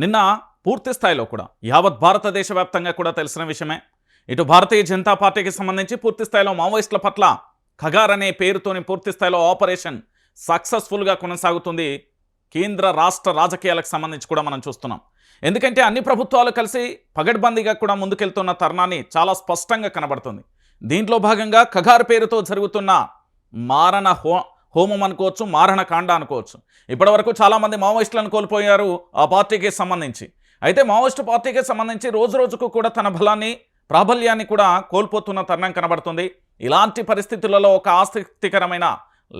నిన్న పూర్తి స్థాయిలో కూడా యావత్ భారతదేశ వ్యాప్తంగా కూడా తెలిసిన విషయమే. ఇటు భారతీయ జనతా పార్టీకి సంబంధించి పూర్తి స్థాయిలో మావోయిస్టుల పట్ల ఖగార్ అనే పేరుతోని పూర్తి స్థాయిలో ఆపరేషన్ సక్సెస్ఫుల్గా కొనసాగుతుంది. కేంద్ర రాష్ట్ర రాజకీయాలకు సంబంధించి కూడా మనం చూస్తున్నాం. ఎందుకంటే అన్ని ప్రభుత్వాలు కలిసి పగడ్బందీగా కూడా ముందుకెళ్తున్న తరుణాన్ని చాలా స్పష్టంగా కనబడుతుంది. దీంట్లో భాగంగా ఖగార్ పేరుతో జరుగుతున్న మారణ హో హోమం అనుకోవచ్చు మారణ కాండ అనుకోవచ్చు. ఇప్పటివరకు చాలామంది మావోయిస్టులను కోల్పోయారు ఆ పార్టీకి సంబంధించి. అయితే మావోయిస్టు పార్టీకి సంబంధించి రోజు రోజుకు కూడా తన బలాన్ని ప్రాబల్యాన్ని కూడా కోల్పోతున్న తరుణం కనబడుతుంది. ఇలాంటి పరిస్థితులలో ఒక ఆసక్తికరమైన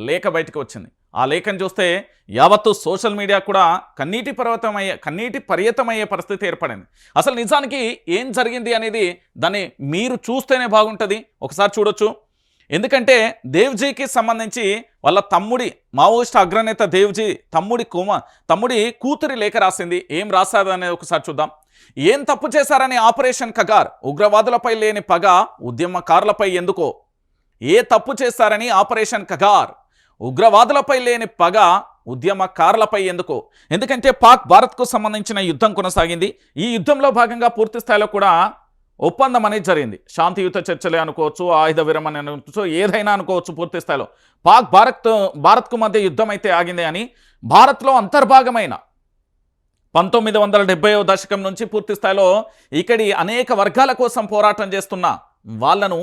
లేఖ బయటకు వచ్చింది. ఆ లేఖను చూస్తే యావత్తు సోషల్ మీడియా కూడా కన్నీటి పర్వతమయ్యే కన్నీటి పర్యతమయ్యే పరిస్థితి ఏర్పడింది. అసలు నిజానికి ఏం జరిగింది అనేది దాన్ని మీరు చూస్తేనే బాగుంటుంది. ఒకసారి చూడొచ్చు. ఎందుకంటే దేవ్జీకి సంబంధించి వాళ్ళ తమ్ముడి మావోయిస్ట్ అగ్రనేత దేవ్జీ తమ్ముడి కుమ తమ్ముడి కూతురి లేఖ రాసింది. ఏం రాశాదనేది ఒకసారి చూద్దాం. ఏం తప్పు చేశారని ఆపరేషన్ కగార్? ఉగ్రవాదులపై లేని పగ ఉద్యమకారులపై ఎందుకో? ఏ తప్పు చేశారని ఆపరేషన్ కగార్? ఉగ్రవాదులపై లేని పగ ఉద్యమకారులపై ఎందుకు? ఎందుకంటే పాక్ భారత్కు సంబంధించిన యుద్ధం కొనసాగింది. ఈ యుద్ధంలో భాగంగా పూర్తి స్థాయిలో కూడా ఒప్పందం అనేది జరిగింది. శాంతియుత చర్చలే అనుకోవచ్చు ఆయుధ విరమణ అనుకోవచ్చు ఏదైనా అనుకోవచ్చు పూర్తి స్థాయిలో. పాక్ భారత్ భారత్కు మధ్య యుద్ధం అయితే ఆగింది అని భారత్లో అంతర్భాగమైన పంతొమ్మిది వందల డెబ్బైవ దశకం నుంచి పూర్తి స్థాయిలో ఇక్కడి అనేక వర్గాల కోసం పోరాటం చేస్తున్న వాళ్ళను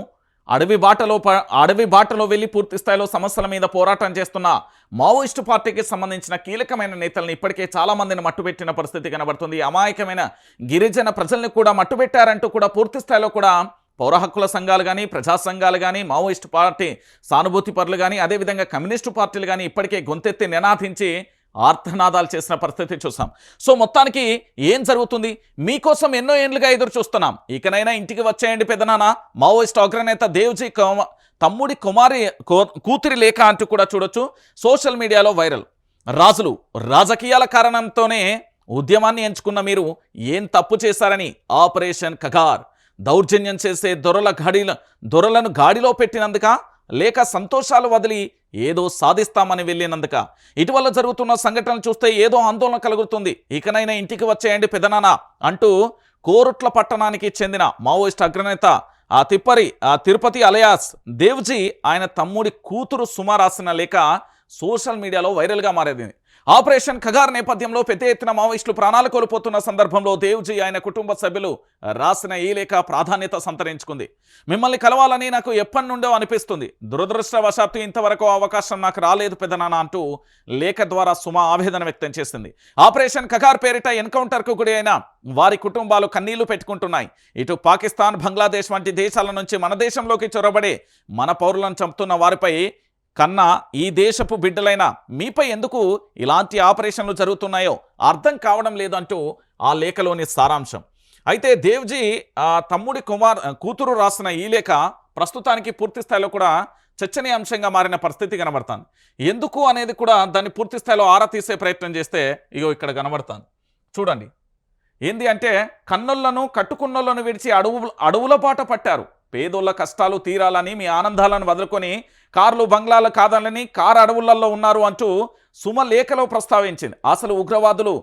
అడవి బాటలో ప- అడవి బాటలో వెళ్ళి పూర్తి స్థాయిలో సమస్యల మీద పోరాటం చేస్తున్న మావోయిస్టు పార్టీకి సంబంధించిన కీలకమైన నేతలను ఇప్పటికే చాలామందిని మట్టుబెట్టిన పరిస్థితి కనబడుతుంది. అమాయకమైన గిరిజన ప్రజల్ని కూడా మట్టుబెట్టారంటూ కూడా పూర్తి స్థాయిలో కూడా పౌర హక్కుల సంఘాలు కానీ ప్రజా సంఘాలు కానీ మావోయిస్టు పార్టీ సానుభూతి పరులు కానీ అదేవిధంగా కమ్యూనిస్టు పార్టీలు కానీ ఇప్పటికే గొంతెత్తి నినాదించి ఆర్తనాదాలు చేసిన పరిస్థితి చూసాం. సో మొత్తానికి ఏం జరుగుతుంది? మీకోసం ఎన్నో ఏండ్లుగా ఎదురు చూస్తున్నాం. ఇకనైనా ఇంటికి వచ్చేయండి పెదనాన్న. మావోయిస్ట్ అగ్రనేత దేవ్జీ తమ్ముడి కుమారి కో- కూతురి లేఖ అంటూ కూడా చూడొచ్చు. సోషల్ మీడియాలో వైరల్. రాజులు రాజకీయాల కారణంతోనే ఉద్యమాన్ని ఎంచుకున్న మీరు ఏం తప్పు చేశారని ఆపరేషన్ కగార్. దౌర్జన్యం చేసే దొరల గాడిల దొరలను గాడిలో పెట్టినందుక? లేక సంతోషాలు వదిలి ఏదో సాధిస్తామని వెళ్ళినందుక. ఇటీవల జరుగుతున్న సంఘటనలు చూస్తే ఏదో ఆందోళన కలుగుతుంది. ఇకనైనా ఇంటికి వచ్చేయండి పెదనానా అంటూ కోరుట్ల పట్టణానికి చెందిన మావోయిస్ట్ అగ్రనేత ఆ తిప్పరి ఆ తిరుపతి అలయాస్ దేవ్జీ ఆయన తమ్ముడి కూతురు సుమ రాసిన లేఖ సోషల్ మీడియాలో వైరల్గా మారేది. ఆపరేషన్ ఖగార్ నేపథ్యంలో పెద్ద ఎత్తున మావోయిస్టులు ప్రాణాలు కోల్పోతున్న సందర్భంలో దేవ్జీ ఆయన కుటుంబ సభ్యులు రాసిన ఈ లేఖ ప్రాధాన్యత సంతరించుకుంది. మిమ్మల్ని కలవాలని నాకు ఎప్పటి నుండో అనిపిస్తుంది. దురదృష్టవశాత్తు ఇంతవరకు అవకాశం నాకు రాలేదు పెదనాన్న అంటూ లేఖ ద్వారా సుమ ఆవేదన వ్యక్తం చేసింది. ఆపరేషన్ ఖగార్ పేరిట ఎన్కౌంటర్కు గురి అయిన వారి కుటుంబాలు కన్నీళ్ళు పెట్టుకుంటున్నాయి. ఇటు పాకిస్తాన్ బంగ్లాదేశ్ వంటి దేశాల నుంచి మన దేశంలోకి చొరబడే మన పౌరులను చంపుతున్న వారిపై కన్నా ఈ దేశపు బిడ్డలైన మీపై ఎందుకు ఇలాంటి ఆపరేషన్లు జరుగుతున్నాయో అర్థం కావడం లేదంటూ ఆ లేఖలోని సారాంశం. అయితే దేవ్జీ ఆ తమ్ముడి కుమార్ కూతురు రాసిన ఈ లేఖ ప్రస్తుతానికి పూర్తి స్థాయిలో కూడా చర్చనీయాంశంగా మారిన పరిస్థితి కనబడుతుంది. ఎందుకు అనేది కూడా దాన్ని పూర్తి స్థాయిలో ఆరా తీసే ప్రయత్నం చేస్తే ఇగో ఇక్కడ కనబడుతుంది. చూడండి. ఏంది అంటే కన్నులను కట్టుకున్నోళ్ళను విడిచి అడవు అడవుల పాట పట్టారు. పేదోళ్ళ కష్టాలు తీరాలని మీ ఆనందాలను వదులుకొని కార్లు బంగ్లాలు కాదాలని కారు అడవులలో ఉన్నారు అంటూ సుమ లేఖలో ప్రస్తావించింది. అసలు ఉగ్రవాదులు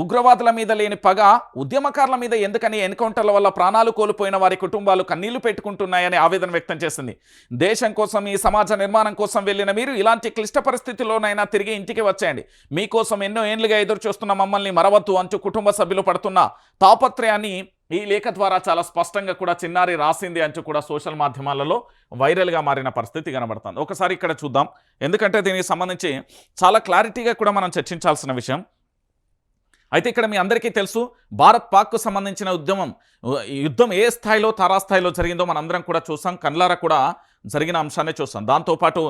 ఉగ్రవాదుల మీద లేని పగ ఉద్యమకారుల మీద ఎందుకని ఎన్కౌంటర్ల వల్ల ప్రాణాలు కోల్పోయిన వారి కుటుంబాలు కన్నీళ్ళు పెట్టుకుంటున్నాయని ఆవేదన వ్యక్తం చేసింది. దేశం కోసం ఈ సమాజ నిర్మాణం కోసం వెళ్ళిన మీరు ఇలాంటి క్లిష్ట పరిస్థితిలోనైనా తిరిగి ఇంటికి వచ్చేయండి. మీకోసం ఎన్నో ఏండ్లుగా ఎదురు చూస్తున్న మమ్మల్ని మరవద్దు అంటూ కుటుంబ సభ్యులు పడుతున్న తాపత్రయాన్ని ఈ లేఖ ద్వారా చాలా స్పష్టంగా కూడా చిన్నారి రాసింది అంటూ కూడా సోషల్ మాధ్యమాలలో వైరల్గా మారిన పరిస్థితి కనబడుతుంది. ఒకసారి ఇక్కడ చూద్దాం. ఎందుకంటే దీనికి సంబంధించి చాలా క్లారిటీగా కూడా మనం చర్చించాల్సిన విషయం అయితే ఇక్కడ మీ అందరికీ తెలుసు భారత్ పాక్కు సంబంధించిన ఉద్యమం యుద్ధం ఏ స్థాయిలో తారాస్థాయిలో జరిగిందో మనందరం కూడా చూసాం. కన్లారా కూడా జరిగిన అంశాన్ని చూస్తాం దాంతోపాటు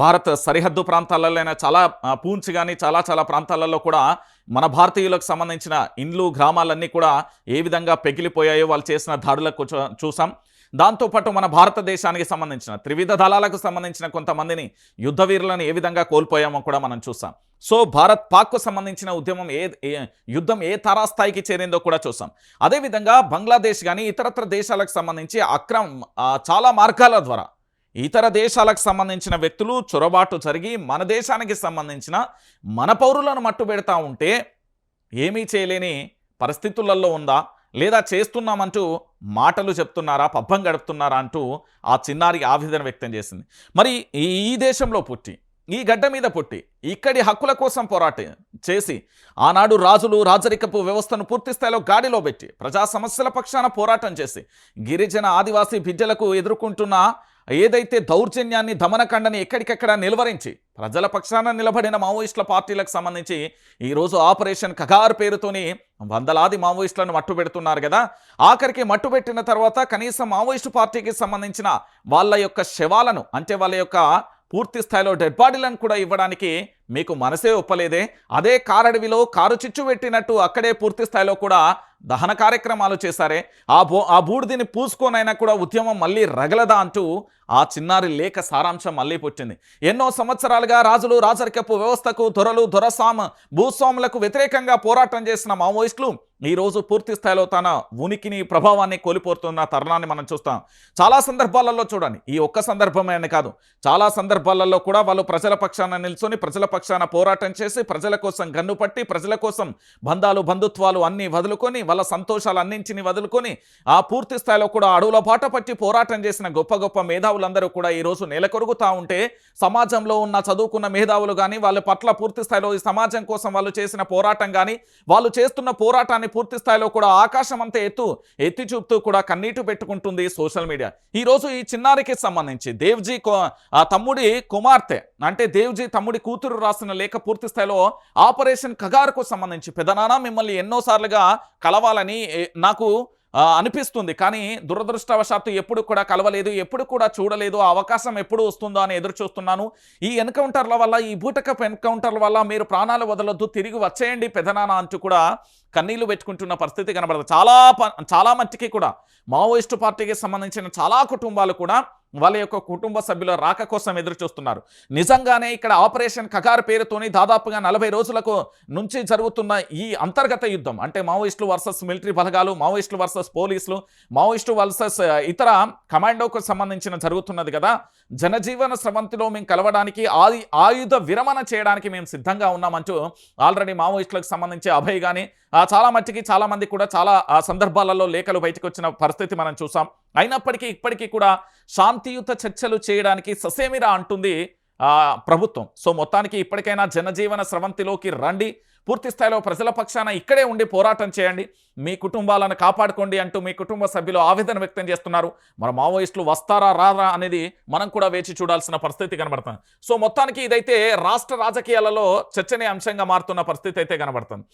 భారత్ సరిహద్దు ప్రాంతాలలో అయినా చాలా ఆ, కానీ చాలా చాలా ప్రాంతాలలో కూడా మన భారతీయులకు సంబంధించిన ఇండ్లు గ్రామాలన్నీ కూడా ఏ విధంగా పెగిలిపోయాయో వాళ్ళు చేసిన దాడులకు చూసాం. దాంతోపాటు మన భారతదేశానికి సంబంధించిన త్రివిధ దళాలకు సంబంధించిన కొంతమందిని యుద్ధ వీరులను ఏ విధంగా కోల్పోయామో కూడా మనం చూసాం. సో భారత్ పాక్కు సంబంధించిన ఉద్యమం ఏ ఏ- యుద్ధం ఏ తారాస్థాయికి చేరిందో కూడా చూసాం. అదేవిధంగా బంగ్లాదేశ్ కానీ ఇతరత్ర దేశాలకు సంబంధించి అక్రమ్ చాలా మార్గాల ద్వారా ఇతర దేశాలకు సంబంధించిన వ్యక్తులు చొరబాటు జరిగి మన దేశానికి సంబంధించిన మన పౌరులను మట్టు పెడతా ఉంటే ఏమీ చేయలేని పరిస్థితులలో ఉందా? లేదా చేస్తున్నామంటూ మాటలు చెప్తున్నారా పబ్బం గడుపుతున్నారా అంటూ ఆ చిన్నారి ఆవేదన వ్యక్తం చేసింది. మరి ఈ దేశంలో పుట్టి ఈ గడ్డ మీద పుట్టి ఇక్కడి హక్కుల కోసం పోరాటం చేసి ఆనాడు రాజులు రాజరికపు వ్యవస్థను పూర్తి స్థాయిలో గాడిలో పెట్టి ప్రజా సమస్యల పక్షాన పోరాటం చేసి గిరిజన ఆదివాసీ బిడ్డలకు ఎదుర్కొంటున్న ఏదైతే దౌర్జన్యాన్ని దమనకండని ఎక్కడికెక్కడ నిలువరించి ప్రజల పక్షాన నిలబడిన మావోయిస్టుల పార్టీలకు సంబంధించి ఈరోజు ఆపరేషన్ కగార్ పేరుతోని వందలాది మావోయిస్టులను మట్టు పెడుతున్నారు కదా. ఆఖరికి మట్టు పెట్టిన తర్వాత కనీసం మావోయిస్టు పార్టీకి సంబంధించిన వాళ్ళ యొక్క శవాలను అంటే వాళ్ళ యొక్క పూర్తి స్థాయిలో డెడ్ బాడీలను కూడా ఇవ్వడానికి మీకు మనసే ఒప్పలేదే. అదే కారడవిలో కారు చిచ్చు పెట్టినట్టు అక్కడే పూర్తి స్థాయిలో కూడా దహన కార్యక్రమాలు చేశారే. ఆ బో ఆ బూడిదిని పూసుకోనైనా కూడా ఉద్యమం మళ్ళీ రగలదా అంటూ ఆ చిన్నారి లేఖ సారాంశం మళ్ళీ పుట్టింది. ఎన్నో సంవత్సరాలుగా రాజులు రాజరికపు వ్యవస్థకు దొరలు దొరసామ భూస్వాములకు వ్యతిరేకంగా పోరాటం చేసిన మావోయిస్టులు ఈ రోజు పూర్తి స్థాయిలో తన ఉనికిని ప్రభావాన్ని కోల్పోతున్న తరుణాన్ని మనం చూస్తాం. చాలా సందర్భాలలో చూడండి. ఈ ఒక్క సందర్భమే అని కాదు. చాలా సందర్భాలలో కూడా వాళ్ళు ప్రజల పక్షాన నిల్చొని ప్రజల పక్షాన పోరాటం చేసి ప్రజల కోసం గన్ను పట్టి ప్రజల కోసం బంధాలు బంధుత్వాలు అన్నీ వదులుకొని వాళ్ళ సంతోషాలు అన్నింటిని వదులుకొని ఆ పూర్తి స్థాయిలో కూడా అడవుల బాట పట్టి పోరాటం చేసిన గొప్ప గొప్ప మేధావులందరూ కూడా ఈ రోజు నెలకొరుగుతా ఉంటే సమాజంలో ఉన్న చదువుకున్న మేధావులు కానీ వాళ్ళ పట్ల పూర్తి స్థాయిలో ఈ సమాజం కోసం వాళ్ళు చేసిన పోరాటం కానీ వాళ్ళు చేస్తున్న పోరాటాన్ని పూర్తి స్థాయిలో కూడా ఆకాశం అంతా ఎత్తు ఎత్తి చూపుతూ కూడా కన్నీటు పెట్టుకుంటుంది సోషల్ మీడియా. ఈ రోజు ఈ చిన్నారికి సంబంధించి దేవ్జీ ఆ తమ్ముడి కుమార్తె అంటే దేవ్జీ తమ్ముడి కూతురు రాసిన లేఖ పూర్తి స్థాయిలో ఆపరేషన్ కగారుకు సంబంధించి పెదనాన్న మిమ్మల్ని ఎన్నోసార్లుగా కలవాలని నాకు అనిపిస్తుంది. కానీ దురదృష్టవశాత్తు ఎప్పుడు కూడా కలవలేదు ఎప్పుడు కూడా చూడలేదు అవకాశం ఎప్పుడు వస్తుందో అని ఎదురు చూస్తున్నాను. ఈ ఎన్కౌంటర్ల వల్ల ఈ బూటకపు ఎన్కౌంటర్ల వల్ల మీరు ప్రాణాలు వదలొద్దు తిరిగి వచ్చేయండి పెదనాన్న అంటూ కూడా కన్నీళ్ళు పెట్టుకుంటున్న పరిస్థితి కనబడదు. చాలా ప- చాలా మట్టికి కూడా మావోయిస్టు పార్టీకి సంబంధించిన చాలా కుటుంబాలు కూడా వాళ్ళ యొక్క కుటుంబ సభ్యుల రాక కోసం ఎదురు చూస్తున్నారు. నిజంగానే ఇక్కడ ఆపరేషన్ కగార్ పేరుతోని దాదాపుగా నలభై రోజులకు నుంచి జరుగుతున్న ఈ అంతర్గత యుద్ధం అంటే మావోయిస్టులు వర్సెస్ మిలిటరీ బలగాలు మావోయిస్టులు వర్సెస్ పోలీసులు మావోయిస్టు వర్సెస్ ఇతర కమాండోకు సంబంధించిన జరుగుతున్నది కదా. జనజీవన స్రవంతిలో మేము కలవడానికి ఆది ఆయుధ విరమణ చేయడానికి మేము సిద్ధంగా ఉన్నామంటూ ఆల్రెడీ మావోయిస్టులకు సంబంధించి అభయ్ కానీ చాలా మట్టికి చాలా మంది కూడా చాలా సందర్భాలలో లేఖలు బయటకు వచ్చిన పరిస్థితి మనం చూసాం. అయినప్పటికీ ఇప్పటికీ కూడా శాంతియుత చర్చలు చేయడానికి ససేమిరా అంటుంది ప్రభుత్వం. సో మొత్తానికి ఇప్పటికైనా జనజీవన స్రవంతిలోకి రండి. పూర్తి స్థాయిలో ప్రజల పక్షాన ఇక్కడే ఉండి పోరాటం చేయండి. మీ కుటుంబాలను కాపాడుకోండి అంటూ మీ కుటుంబ సభ్యులు ఆవేదన వ్యక్తం చేస్తున్నారు. మన మావోయిస్టులు వస్తారా రారా అనేది మనం కూడా వేచి చూడాల్సిన పరిస్థితి కనబడుతుంది. సో మొత్తానికి ఇదైతే రాష్ట్ర రాజకీయాలలో చర్చనీయాంశంగా మారుతున్న పరిస్థితి అయితే కనబడుతుంది.